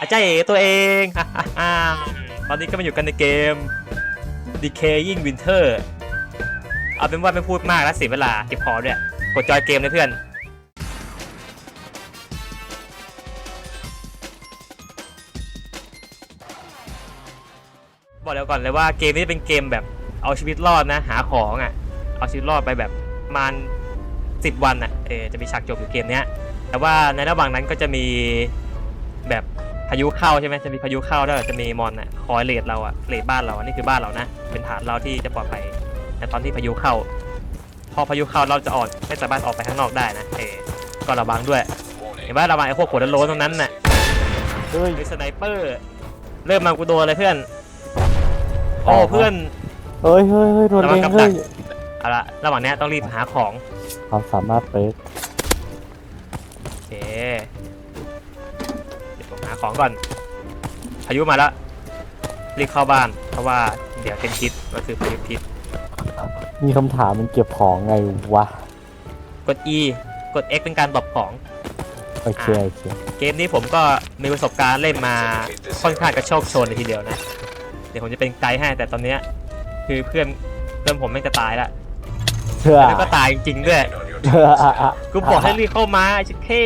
อาจารย์เอ๋ตัวเองตอนนี้ก็มาอยู่กันในเกม Decaying Winter เอาเป็นว่าไม่พูดมากแล้วเสียเวลาเก็บพอด้วยกดจอยเกมเลยเพื่อน บอกเดี๋ยวก่อนเลยว่าเกมนี้เป็นเกมแบบเอาชีวิตรอดนะ หาของอะ เอาชีวิตรอดไปแบบมาณสิบวันอะเออจะมีฉากจบอยู่เกมเนี้ยแต่ว่าในระหว่างนั้นก็จะมีายุเข้าใช่ไหมจะมีพายุเข้าแล้วจะมีมอนอะคอยเลดเราอะเลดบ้านเราอะนี่คือบ้านเรานะเป็นฐานเราที่จะปลอดภัยแต่ตอนที่พายุเข้า พอพายุเข้าเราจะออกไม่สามารถออกไปข้างนอกได้นะเออก็ระวังด้วยเห็นว่าระวังไอ้พวกหัวโล้นๆตรงนั้นน่ะเฮ้ยไอ้สไนเปอร์เริ่มมากูโดนเลยเพื่อนโอ้เพื่อนเฮ้ยเฮ้ยเฮ้ยโดนระวัเองงกับดัเฮ้กยเอาละระหว่างเนี้ยต้องรีบหาของความสามารถเป๊ะ ของก่อนพายุมาแล้วรีบเข้าบ้าน เพราะว่าเดี๋ยวเป็นพิษก็คือพายุพิษมีคำถามมันเก็บของไงวะ กด E กด X เป็นการตอบของ โอเคโอเคเกมนี้ผมก็มีประสบการณ์เล่นมาค่อนข้างกระโชกโชนเลยทีเดียวนะ เดี๋ยวผมจะเป็นไกด์ให้แต่ตอนเนี้ยคือเพื่อนเพื่อนผมแม่งจะตายละเชื่อแล้วก็ตายจริงๆด้วยเชื่ออะอะกูบอกให้รีบเข้ามาไอ้ชิคเท่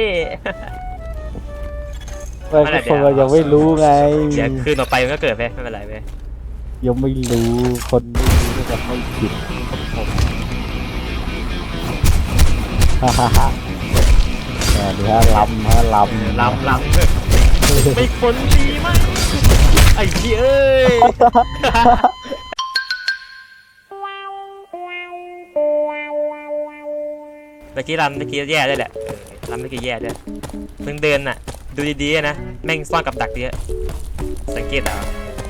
เฮ้ยทุกคนเรายังไม่รู้ไง เดี๋ยวคืนต่อไปมันก็เกิดไปไม่เป็นไรไปยังไม่รู้คนไม่รู้ก็จะไม่ผิดฮ่าฮ่าฮ่าแต่เดี๋ยวลำฮะลำลำลำไม่คนดีมากไอ้เหี้ย มื่อกี้ลำเมื่อกี้แย่ด้วยแหละเออลำเมื่อกี้แย่ด้วยมึงเดินน่ะ ดูดีๆนะ แม่งซ่อนกับดักเยอะ สังเกตเอา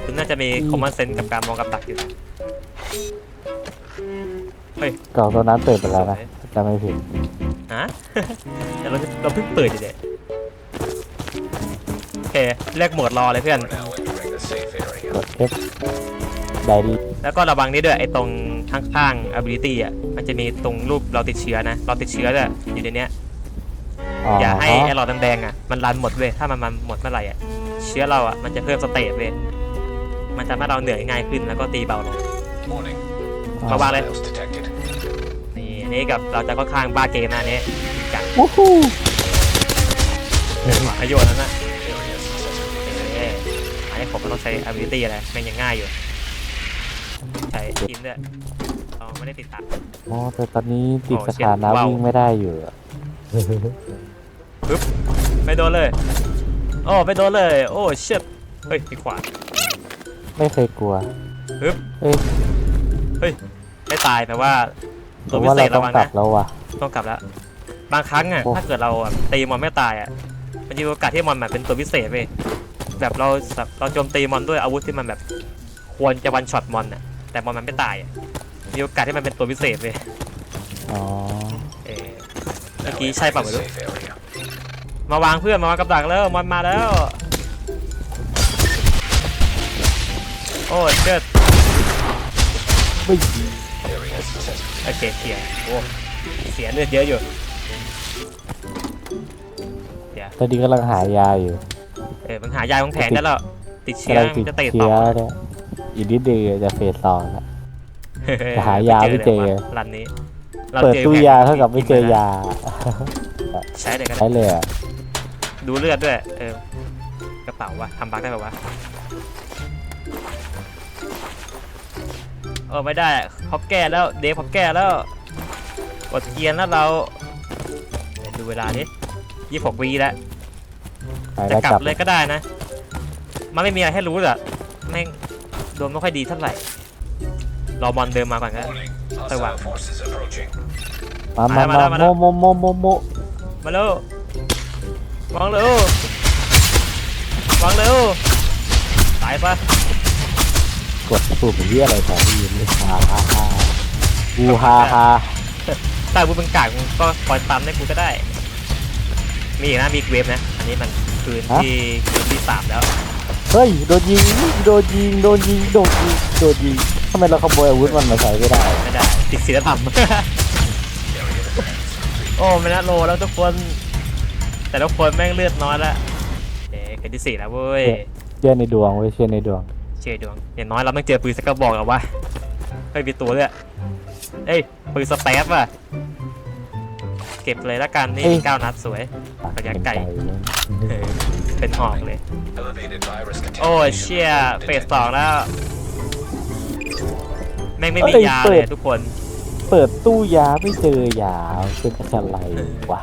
คุณน่าจะมีคอมมอนเซนส์กับการมองกับดักอยู่กล่องตัวนั้นเปิดไปแล้วนะจะไม่ผิดฮะ แต่เราเราเพิ่งเปิดอยู่เด็โอเคเรียกโหมดรอเลยเพื่อน กด F ไดรี่แล้วก็ระวังนี้ด้วยไอ้ตรงข้างๆ ability อะ มันจะมีตรงรูปเราติดเชื้อนะ เราติดเชื้อด้วยอยู่ในเนี้ยอ๋ออย่าให้ไอ้หลอดแดงๆอะมันรันหมดเว้ย ถ้ามันมันหมดเมื่อไหร่อะ เชื้อเราอะมันจะเพิ่มสเตจเว้ย มันจะทำให้เราเหนื่อยง่ายขึ้นแล้วก็ตีเบาลงอ๋อมาวางเลย นี่อันนี้กับเราจะค่อนข้างบ้าเกมนะอันนี้จัดวู้ฮู้ประโยชน์นั้นนะเอ๊ะอันนี้ผมก็ต้องใช้ ability อะไรแม่งยังง่ายอยู่ ใช้ทีมด้วยเรา ไม่ได้ติดตามอ๋อแต่ตอนนี้ติดโอ้สถานะเชี่ยว้าววิ่งไม่ได้อยู่อะไม่โดนเลย โอ้ไม่โดนเลย โอ้เชิดเฮ้ยมีขวานไม่เคยกลัวฮึบเอ้ยไม่ตายแต่ว่าผตัวมพิว่าเศเราษต้ระองวังกลันะบแล้วว่ะ ต้องกลับแล้วบางครั้งอะโอ้ ถ้าเกิดเราแบบตีมอนไม่ตายอะมันจะมีโอกาสที่มอนแบบเป็นตัวพิเศษเว้ยแบบเราแบบเราโจมตีมอนด้วยอาวุธที่มันแบบ ควรจะวันช็อตมอนอะแต่มอนมันไม่ตายอะ มีโอกาสที่มันเป็นตัวพิเศษเว้ยอ๋อเออเมื่อกี้ใช่ป่ะไม่รู้มาวางเพื่อนมาวางกับดักแล้วมอนมาแล้ว โอ้เชิดไม่โอเคเคลียร์โอ้เสียเลือดเยอะอยู่เดี๋ยวตอนนี้กำลังหายาอยู่ เออมันหายาของแผนได้แล้วติดเชื้อกำลังติมันดจะเตะเชื้ต่ออเนี่ยอีกนิดเดียวจะเฟสสองแล้ว จะหายาไม่เจอลยว่ะรันนี้ราเปิดจอตู้แผนยาเท่ากับไม่เจอยา ใช้เลยกันใช้เลยอะดูเลือดด้วย เออกระเป๋าวะทำบั๊กได้ป่าวะเออไม่ได้เขาแก้แล้ว เดฟเขาแก้แล้วกดเกียร์แล้วเราเดี๋ยวดูเวลาดิยี่หกวีแล้วไปจะแล้วกลักลับบเลยก็ได้นะ มันไม่มีอะไรให้รู้หรอกแม่งดวงไม่ค่อยดีเท่าไหร่ รอบอลเดินมาก่อนก็ไปวาง มามามาแล้มาวมาแล้ว โมโมโมโมโมมาเร็ววางเร็ววางเร็วตายปะกดปุ่มเหียอะไรแถวนี้เลยฮ่าฮ่าฮ่าอูฮ่าฮ่าตายบุญเป็นกากมึงก็คอยปั๊มให้กูก็ได้ มีอีกนะมีอีกเวฟนะ อันนี้มันคืนที่คืนที่สามแล้ว เฮ้ยโดนยิงโดนยิงโดนยิงโดนยิงโดนยิง ทำไมเราขโมยอาวุธมันมาใช้ไม่ได้ไม่ได้ติดศีลธรรม โอ้ไม่น่าโลแล้วทุกคน แต่ละคนแม่งเลือดน้อยละเอ๊ะเฟสที่สี่แล้วเว้ยเชื่อในดวงเว้ยเชื่อในดวงเชยดวงอย่างน้อยเราต้องเจอปืนสักกระบอกแล้ววะเฮ้ยมีตัวด้วยเอ้ยปืนสเปซว่ะเก็บเลยละกันนี่มีเก้านัดสวยระยะไกลเออเป็นหอกเลย โอ้ยเชี่ยเฟสสองแล้ว แม่งไม่มียาเลยทุกคน เปิดตู้ยาไม่เจอยาเป็นอะไรวะ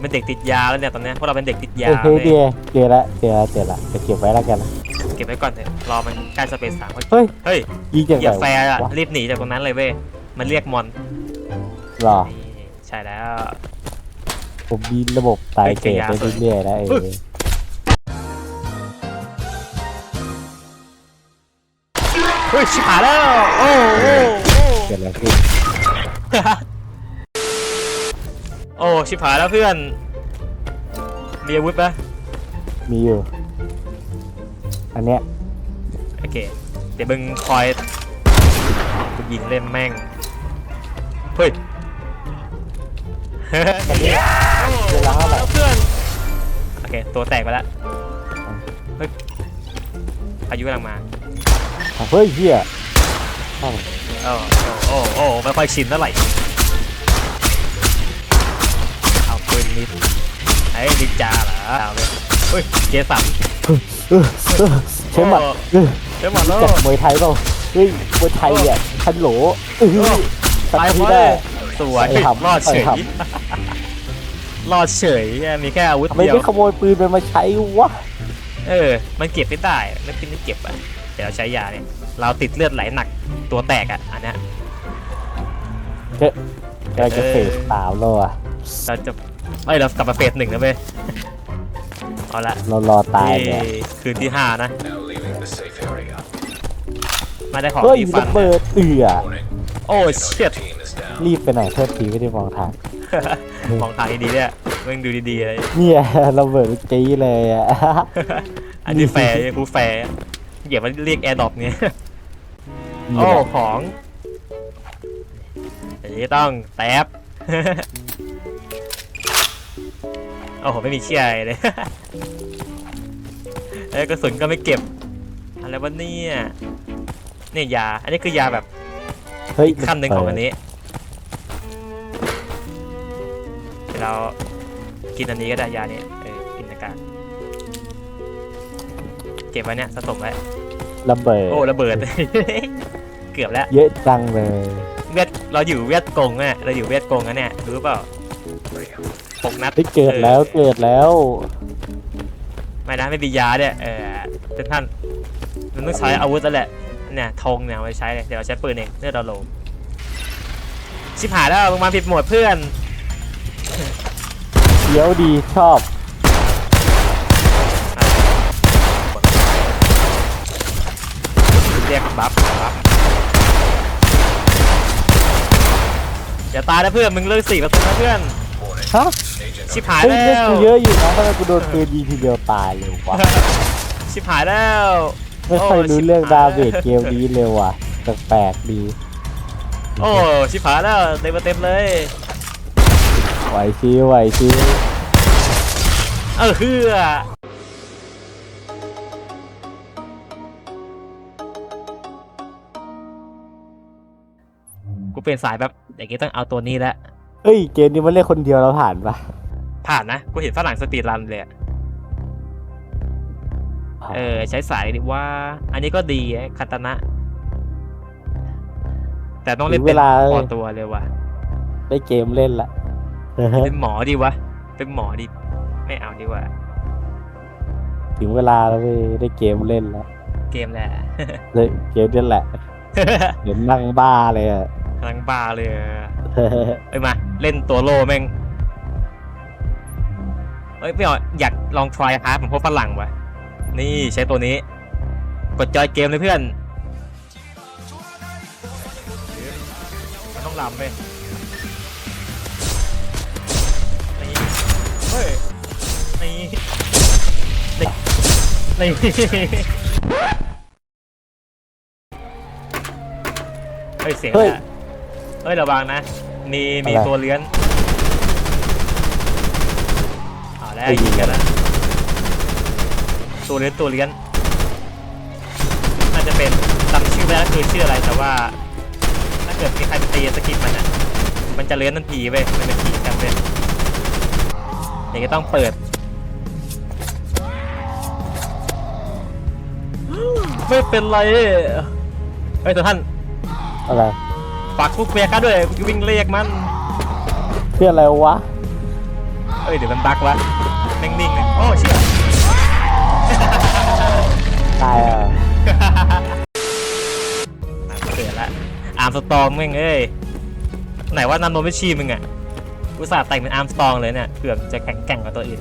เป็นเด็กติดยาแล้วเนี่ยตอนเนี้ยพวกเราเป็นเด็กติดยาเฮ้ยเว้ยเดียเจอละเจอละเจอละจะเก็บไว้แล้วกันนะเก็บไว้ก่อนเถอะรอมันใกล้สเปซสามเฮ้ยเฮ้ยยิงจากอไหนย่าแฟร์อะวะรีบหนีจากตรงนั้นเลยเว้ยมันเรียกมอนหรอนี่ใช่แล้ว ผมมีระบบตายเกตไปเรื่อยๆนะเอ เฮ้ยชิบหายแล้วโอ้โอ้โอ้เกิดอะไรขึ้นโอ้ชิบหายแล้วเพื่อนมีอาวุธปะมีอยู่ อันเนี้ยโอเค เดี๋ยวมึงคอยยิงเล่นแม่งเฮ้ยอันนี้เวลาเท่าไหร่เพื่อนโอเค ตัวแตกไปแล้วเฮ้ยพายุกำลังมา เฮ้ยเฮียอ้าวโอ้โอ้โอ้โอ้ไม่ค่อยชินเท่าไหร่เอาปืนนิดไอ้นินจาเหรอเอาเลยเฮ้ยเจสันเออเออใช้หมัดเออเจหมดแล้วจัดมวยไทยเปล่าเฮ้ยมวยไทยอะคันโหลเออโอ้ตัดตายที่เพราะได้สวยใส่หำรอดเฉยใส่หรอดเฉยมีแค่อาวุธทำไมเดียวไม่ขโมยปืนมันมาใช้วะเออ มันเก็บไม่ได้ไม่เป็นไม่เก็บอะ เดี๋ยวเราใช้ยาเนี่ยเราติดเลือดไหลหนักตัวแตกอะอันเนี้ยกำลังจะเฟสสามแล้วอะเราจะไม่เรากลับมาเฟสหนึ่งนะเว้ยเอาละเรารอตายเนี่ยนี่คืนที่ห้านะมาได้ของเฮ้ยดีฟัระนเบิดเอือโอ้เชี่ยรีบไปไหนเทษทีไม่ได้มองทางของทางดีๆเนี่ยมึงดูดีๆเลย เนี่ยระเบิดจี้เลยอะ อันนี้แฟร์กูแฟร์ อย่ามาเรียกแอร์ดรอปเนี่ยโอ้ของอันนี้ต้องแท็บโอ้โหไม่มีเชี่ยอะไรเลยแล้วกระสุนก็ไม่เก็บอะไรวะเนี่ยเนี่ยยา อันนี้คือยาแบบเฮ้ยขั้นหนึ่งของอันนี้เดี๋ยวเรากินอันนี้ก็ได้ยานี้เออกินอากาศเก็บไว้เนี่ยสะสมไว้ระเบิดโอ้ระเบิด เกือบแล้วเยอะจังเลยเวทเราอยู่เวทกงอะเราอยู่เวทกงนะเนี่ยรู้เปล่าหกนัดได้เกิดแล้วเกิดแล้วไม่นะไม่มียาเนี่ยเออเป็นท่านมันต้องใช้อาวุธแล้วแหละเนี่ยธงเนี่ยเอาไว้ใช้เลยเดี๋ยวเราใช้ปืนเองเลือดเราโลงชิบหายแล้วมึงมาผิดโหมดเพื่อนเดี๋ยวดีชอบ รียกบัฟบัฟอย่าตายนะเพื่อนมึงเลิกสี่เปอร์เซ็นต์นะเพื่อนฮะชิบหายเฮ้ยแล้เลือดวกูเยอะอยู่นะทำไมกูโดนปืนยิงทีเดียวตายเลยวะ ชิบหายแล้วไม่ค่อยรู้เรื่องดาเมจเกมนี้เลยว่ะแปลกๆดีโอ้ชิบหายแล้วเต็มเต็มเลย ไหวชิวไหวชิวเออคือ เป็นสายแบบอย่างงี้ต้องเอาตัวนี้แล้วเฮ้ยเกมนี้มันเล่นคนเดียวเราผ่านปะผ่านนะกูเห็นฝรั่งสตรีทรันเลยอะเออ ใช้สายดีว่า อันนี้ก็ดีอะคาตานะ แต่ต้องเล่นถึงเป็เวนลาพอตัวเลยว่ะได้เกมเล่นละเป็นหมอดีวะ เป็นหมอดี ไม่เอาดีกว่า ถึงเวลาแล้วเว้ยได้เกมเล่นแล้วเกมแหละเลยเกมนี่แหละเดี๋ยวนั่งบ้าเลยอะกำ ลังบ้าเลยอะเอ้ยมา เล่นตัวโลแม่งเอ้ยไม่เอาอยากลองทรายฮาร์ดผมพวกฝรั่งว่ะนี่ใช้ตัวนี้ กดจอยเกมเลยเพื่อน มันต้องลำไปนี่เฮ้ยนี่นี่นี่เฮ้ยเสียงเฮ้ย อะ เฮ้ยระวังนะมีมีอะไร ตัวเลื้อนเอาแล้วได้ยิยินงกันแล้วตัวเลี้ยนตัวเลี้ยนน่าจะเป็นจำชื่อไม่ได้แล้วคือชื่ออะไรแต่ว่า ถ้าเกิดมีใครไปตีสกิปมันอะมันจะเลี้ยนทันทีเว้ยมันเป็นผีกันเว้ยอย่างนี้ต้องเปิดไม่เป็นไรเฮ้ยตัวท่านอะไร ฝากลูกเมียข้าด้วยวิ่งเรียกมันเพื่ออะไรวะ เอ้ยเดี๋ยวมันบักวะนิ่งๆเลยโอ้เชี่ยตายอะอะเกิดละอาร์มสตองแม่งเอ้ยไหนว่านันโนไม่ชีมึงอะอุตส่าห์แต่งเป็นอาร์มสตองเลยเนี่ยเกือบจะแข็งแกร่งกว่าตัวอื่น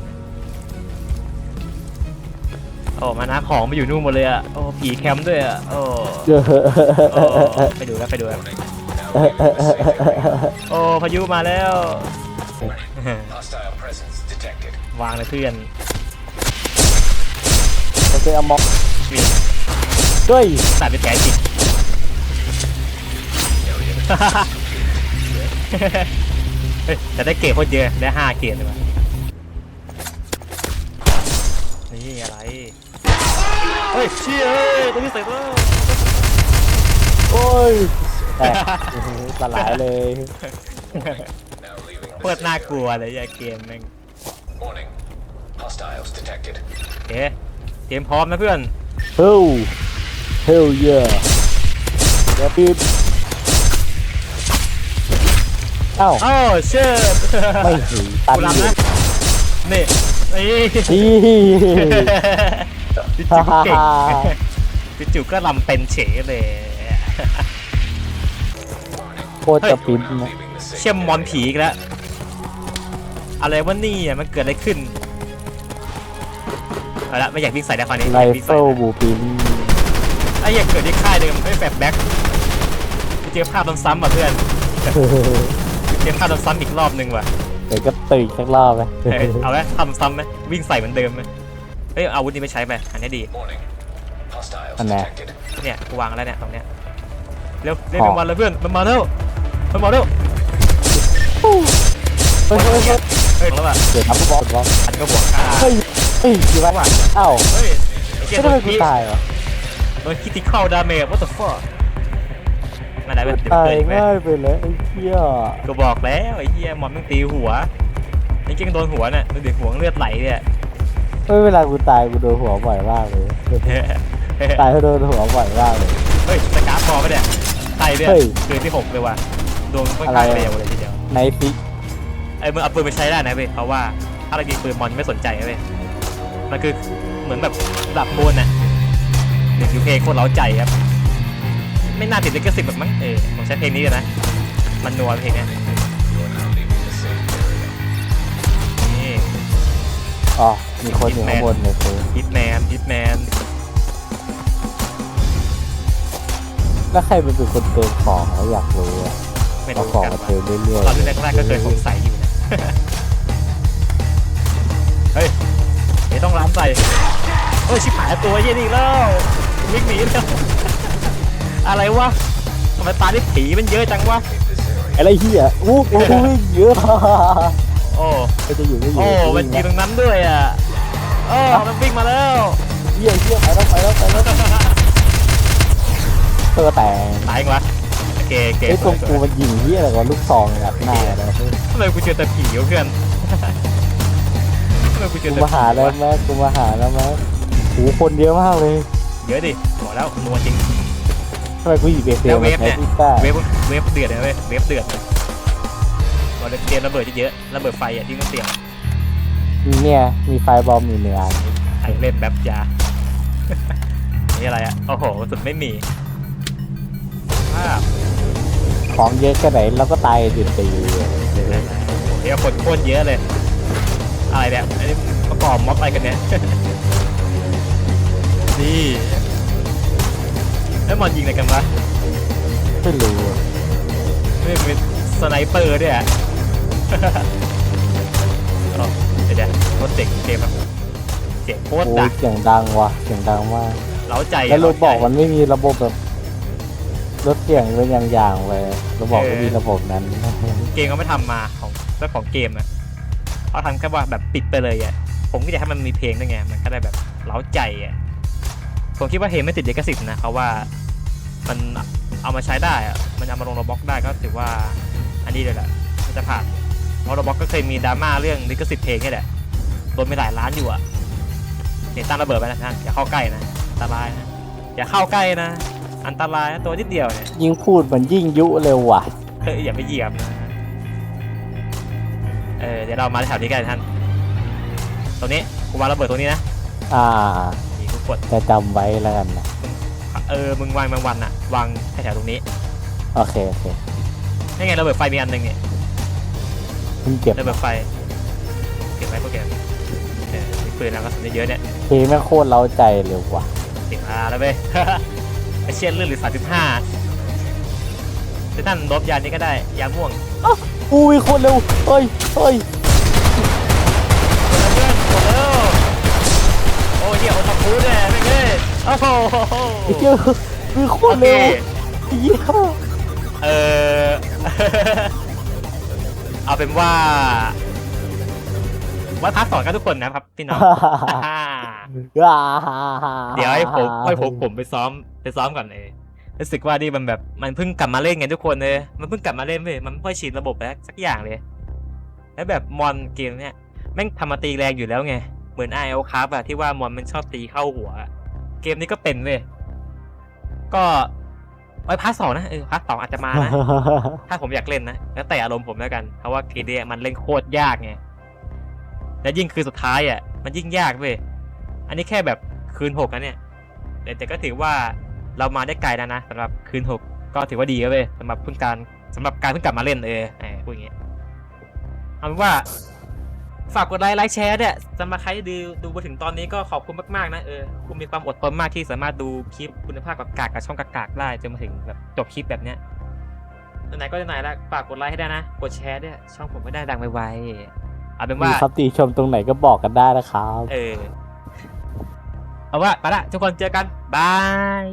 โอ้มานะของมาอยู่นู่นหมดเลยอะโอ้ผีแคมป์ด้วยอะโอ้เจอโอ้ไปดูแล้วไปดูแล้ว โอ้พายุมาแล้ว วางเลยเพื่อนโอเคเอาม็อกวิ่งด้วยตัดไปแผลจิตเฮ้ยแต่ได้เกรดโคตรเยอะได้ห้าเกรดเลยวะนี่อะไร เฮ้ยเชี่ยเฮ้ยตัวนี้เสร็จแล้วโอ้ย แตกโอ้โหสลายเลย Now leaving เปิด the น่ากลัวเลยไอ้เกมแม่ง Warning. Hostiles detected. โอเคเกมพร้อมนะเพื่อน เฮลเฮลเยอะเดี๋ยวปีบเอ้าอ้าวเชิดไม่ถึงตันกูรำนะนี่นี่นี่ พี่จิ๋วก็เก่งพี่จิ๋วก็ลำเป็นเฉยเลยโคตรจะปิ้นนะ Leaving the safe เชี่ยมมอนผีอีกแล้ว อะไรวะนี่อะมันเกิดอะไรขึ้นเอาละไม่อยากวิ่งใส่แล้วคราวนี้ไรอยากวิ่งเฟิใส่ลบูปิ้นไอ้อยากเกิดที่ค่ายเดิมไม่แฟบแบ็คเจอภาพซ้ำๆอะเพื่อนเจอภาพซ้ำๆอีกรอบนึงว่ะ เดี๋ยวก็ตื่นสักรอบไหมเออเอาไหมทำซ้ำไหมวิ่งใส่เหมือนเดิมไหมเฮ้ยอาวุธนี้ไม่ใช้ไปอันนี้ดี Warning. Hostiles Anh nè. detected. เนี่ยกูวางแล้วเนี่ยตรงเนี้ยเร็วเร็วเป็นวันเลยเพื่อนมันมาแล้ว มันมาแล้วเฮ้ยเฮ้ยเฮ้ยเฮ้ยแล้วอะเดี๋ยวทำกูบอกก่อนอันก็บวกค่าเฮ้ยเฮ้ยกี่วันเอ้าเฮ้ยไอ้เหี้ยไม่โดทำไมนกูคีตายวะโดนคิติเข้าดาเมจ what the fuck มาไหนเป็นเดี๋ยวตายเกิดอีกไหมง่ายไปเลยไอ้เหี้ยก็บอกแล้วไอ้เหี้ยมอนมึงตีหัวจริงๆโดนหัวน่ะดูดิหัวเลือดไหลเนี่ยเฮ้ยเวลากูตายกูโดนหัวบ่อยมากเลยตายเพราะโดนหัวบ่อยมากเลย เฮ้ยสกาฟพอปะเนี่ยไทยเนี่ยเฮ้ย คืนที่หกเลยว่ะ โดนค่อนข้างอะไรเร็อะวเลยทีเดียวในฟิกไอ้มึงเอาปืนไปใช้ได้นะเว้ยเพราะว่าถ้าเรายิงปืนมอนไม่สนใจเว้ยมันคือเหมือนแบบระดับมูนน่ะเด็กยูเพลงโคตรเล้าใจครับ ไม่น่าติดลิขสิทธิ์แบบมั้งเออผมใช้เพลงนี้เลยนะ มันนัวเพลงเนี้ย You're now leaving the safe area. นี่ อ๋อมีคนอยู่ข้างบนเลยคือฮิตแมนฮิตแมนแล้วใครเป็นคนเติมของแล้วอยากรู้อะ ไม่เอารู้ของกันมาว่าเติมเรื่อยตอนแรกๆก็เคยสงสัยอยู่นะ เฮ้ยไม่ต้องร้านใส่เอ้ยชิบหายตัวเย็นอีกแล้ววิ่งหนีแล้ว อะไรวะทำไมตาที่ผีมันเยอะจังวะๆอะไรเหี้ยอู้หูวิ่งเยอะโอ้ ก็จะอยู่ก็อยู่โอ้ มันวิ่งยืนตรงนั้นด้วยอะโอ้มันวิ่งมาแล้ว เหี้ยเหี้ยไปแล้วไปแล้วไปแล้วเธอแต่ตายยังวะโอ เคโอเคไอ้ยตรงกูมันยิงเหี้ยอะไรวะลูกซองแบบหน้าเลยทำไมกูเจอแต่ผีวะเพื่อนทำไมกูเจอกูแต่มาหาแล้วแม่กูมาหาแล้วแม่หูคนเยอะมากเลยเยอะดิบอกแล้วนัวจริง ทำไมกูหยิบเบเซแล้วลเวมาฟใช้เนี่ย ที่ก้าเวฟเวฟเดือดเลยเว้ยเวฟเดือดเลยบอกเลยเตรียมระเบิดเยอะๆระเบิดไฟอะที่ต้องเตรียมเนี่ยมีไฟบอมอยู่หนึ่งอันใครเล่นแบบยา นี่อะไรอะ โอ้โหสุดไม่มีภาพ ของเยอะแค่ไหนเราก็ตายดิบตีโอ้โหเฮียคนโคตรเยอะเลย อะไรเนี่ยอันนี้ประกอบม็อบอะไรกันเนี่ย นี่แล้วมันยิงอะไรกันวะไม่รู้ไม่เป็นสไนเปอร์ด้วยอะอ๋อเดี๋ยวเดี๋ยวโคตรเจ๋งเกมแบบเจ๋งโคตรโอ้ดัยงเสียงดังว่ะเสียงดังมากเล้าใจะแล้วเราบอกเาใจมันไม่มีระบบแบบ ลดเสียงเป็นอย่างๆเลยราบอกไม่มีระบบนั้น เกมก็ไม่ทำมาของเจ้าของเกมนะเขาทำแค่ว่าแบบปิดไปเลยอะผมก็อยากให้มันมีเพลงด้วยไงมันก็ได้แบบเล้าใจอะผมคิดว่าเฮไม่ติดลิขสิทธิ์นะเพราะว่ามันเอามาใช้ได้อะมันเอามาลงโรบ็อกได้ก็ถือว่าอันนี้เลยแหละมันจะผ่านเพราะโรบ็อกก็เคยมีดราม่าเรื่องลิขสิทธิ์เพลงนี่แหละโดนไปหลายล้านอยู่อะเนี่ยตั้งระเบิดไปนะท่านอย่าเข้าใกล้นะอันตรายนะอย่าเข้าใกล้นะ อันตรายนะตัวนิดเดียวเนี่ยยิ่งพูดเหมือนยิ่งยุเลยว่ะเฮ้ยอย่าไปเหยียบนะเออเดี๋ยวเรามาแถวนี้กันท่านตรงนี้กูวางระเบิดตรงนี้นะอ่า นี่กูกดจะจำไว้แล้วกันนะเออมึงวางบางวันอะวางแถวๆตรงนี้โอเคโอเคนี่ไงระเบิดไฟมีอันหนึ่งเนี่ยเพิ่งเก็บระเบิดไฟเก็บไว้พวกแกเออมีปืนแล้วก็สุนเยอะๆเนี่ยเพลงแม่งโคตรเล้าใจเลยว่ะ เสียงอาแล้วเว้ย ไอเชียนเลื่อนหรือสามสิบห้าแต่นั่นลบยานี้ก็ได้ ยาม่วงอุ้ยโคตรเร็วเฮ้ยเฮ้ยเพื่อนหมดแล้วโอ้ยเหี้ยโอทาคุเนี่ยไม่เง่โอ้โหไอ้เจ้าอุ้ยโคโอตรเคเร็วเหี้ยเออเอาเป็นว่าว่าท้าสอนกันทุกคนนะครับพี่น้อง เดี๋ยวให้ผมให้ผมผมไปซ้อมไปซ้อมก่อนเองรู้สึกว่านี่มันแบบมันเพิ่งกลับมาเล่นไงทุกคนเลยมันเพิ่งกลับมาเล่นเว้ยมันไม่ค่อยชินระบบแล้วสักอย่างเลย แล้วแบบมอนเกมเนี้ยแม่งทำมาตีแรงอยู่แล้วไง เหมือนไอเอลคาร์อะที่ว่ามอนมันชอบตีเข้าหัวอะเกมนี้ก็เป็นเว้ยก็ไว้พาร์ทสองนะเออพาร์ทสองอาจจะมานะถ้าผมอยากเล่นนะแล้วแต่อารมณ์ผมแล้วกันเพราะว่าเกมเนี้ยมันเล่นโคตรยากไงและยิ่งคือสุดท้ายอะมันยิ่งยากเว้ย อันนี้แค่แบบคืนหกนะเนี่ยแต่แต่ก็ถือว่าเรามาได้ไกลแล้วนะสำหรับคืนหกก็ถือว่าดีแล้วเว้ยสำหรับเพิ่งการสำหรับการเพิ่งกลับมาเล่นเออแหมพูดอย่างเงี้ยเอาเป็นว่าฝากกดไลค์ไลค์แชร์เนี่ยสำหรับใครที่ดูดูมาถึงตอนนี้ก็ขอบคุณมากๆนะเออคุณมีความอดทนมากที่สามารถดูคลิปคุณภาพกับกากกับช่องกากๆได้จนมาถึงแบบจบคลิปแบบเนี้ยไหนๆก็ไหนๆแล้วฝากกดไลค์ให้ได้นะ กดแชร์ด้วยช่องผมไม่ได้ดังไวๆเอาเป็นมีว่าครับติชมตรงไหนก็บอกกันได้นะครับ เออ เอาว่าไปละทุกคนเจอกัน บาย